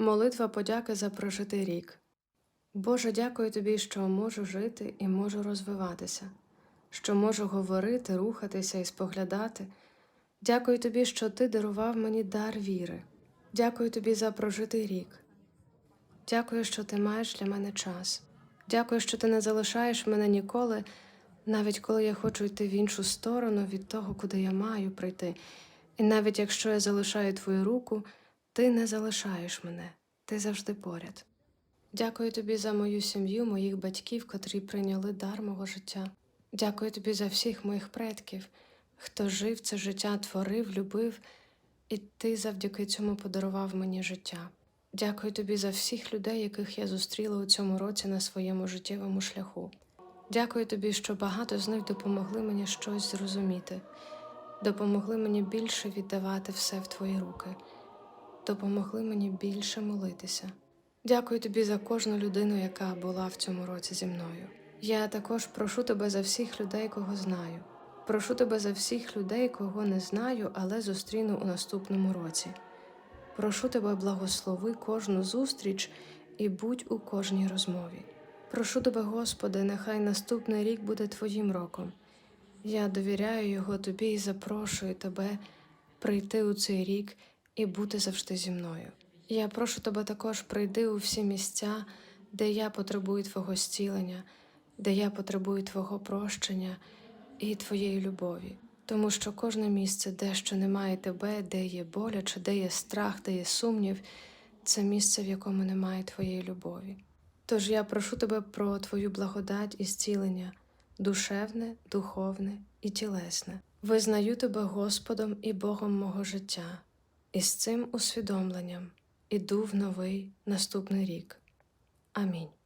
Молитва подяки за прожитий рік. Боже, дякую тобі, що можу жити і можу розвиватися, що можу говорити, рухатися і споглядати. Дякую тобі, що ти дарував мені дар віри. Дякую тобі за прожитий рік. Дякую, що ти маєш для мене час. Дякую, що ти не залишаєш мене ніколи, навіть коли я хочу йти в іншу сторону від того, куди я маю прийти. І навіть якщо я залишаю твою руку, ти не залишаєш мене, ти завжди поряд. Дякую тобі за мою сім'ю, моїх батьків, котрі прийняли дар мого життя. Дякую тобі за всіх моїх предків, хто жив це життя, творив, любив, і ти завдяки цьому подарував мені життя. Дякую тобі за всіх людей, яких я зустріла у цьому році на своєму життєвому шляху. Дякую тобі, що багато з них допомогли мені щось зрозуміти, допомогли мені більше віддавати все в твої руки, допомогли мені більше молитися. Дякую тобі за кожну людину, яка була в цьому році зі мною. Я також прошу тебе за всіх людей, кого знаю. Прошу тебе за всіх людей, кого не знаю, але зустріну у наступному році. Прошу тебе, благослови кожну зустріч і будь у кожній розмові. Прошу тебе, Господи, нехай наступний рік буде Твоїм роком. Я довіряю його тобі і запрошую тебе прийти у цей рік і бути завжди зі мною. Я прошу тебе також прийди у всі місця, де я потребую Твого зцілення, де я потребую Твого прощення і Твоєї любові. Тому що кожне місце, де ще немає тебе, де є боляче, де є страх, де є сумнів, це місце, в якому немає Твоєї любові. Тож я прошу тебе про Твою благодать і зцілення, душевне, духовне і тілесне. Визнаю тебе Господом і Богом мого життя, і з цим усвідомленням іду в новий наступний рік. Амінь.